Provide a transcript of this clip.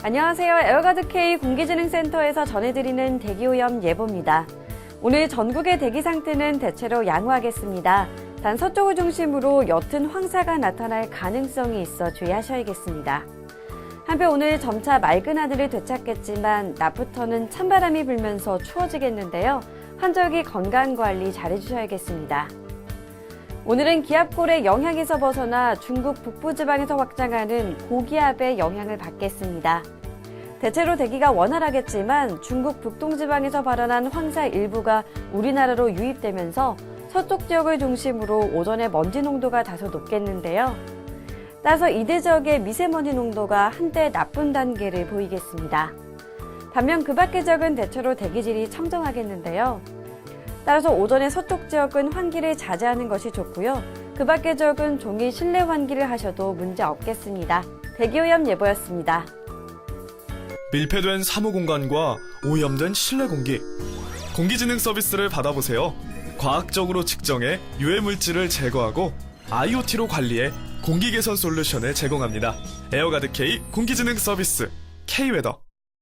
안녕하세요. 에어가드 K 공기지능센터에서 전해드리는 대기오염 예보입니다. 오늘 전국의 대기 상태는 대체로 양호하겠습니다. 단 서쪽을 중심으로 옅은 황사가 나타날 가능성이 있어 주의하셔야겠습니다. 한편 오늘 점차 맑은 하늘을 되찾겠지만 낮부터는 찬바람이 불면서 추워지겠는데요. 환절기 건강 관리 잘해주셔야겠습니다. 오늘은 기압골의 영향에서 벗어나 중국 북부지방에서 확장하는 고기압의 영향을 받겠습니다. 대체로 대기가 원활하겠지만 중국 북동지방에서 발현한 황사 일부가 우리나라로 유입되면서 서쪽 지역을 중심으로 오전에 먼지 농도가 다소 높겠는데요. 따라서 이대 지역의 미세먼지 농도가 한때 나쁜 단계를 보이겠습니다. 반면 그 밖의 지역은 대체로 대기질이 청정하겠는데요. 따라서 오전에 서쪽 지역은 환기를 자제하는 것이 좋고요. 그 밖의 지역은 종일 실내 환기를 하셔도 문제 없겠습니다. 대기오염 예보였습니다. 밀폐된 사무 공간과 오염된 실내 공기. 공기지능 서비스를 받아보세요. 과학적으로 측정해 유해 물질을 제거하고 IoT로 관리해 공기 개선 솔루션을 제공합니다. 에어가드 K 공기지능 서비스 K웨더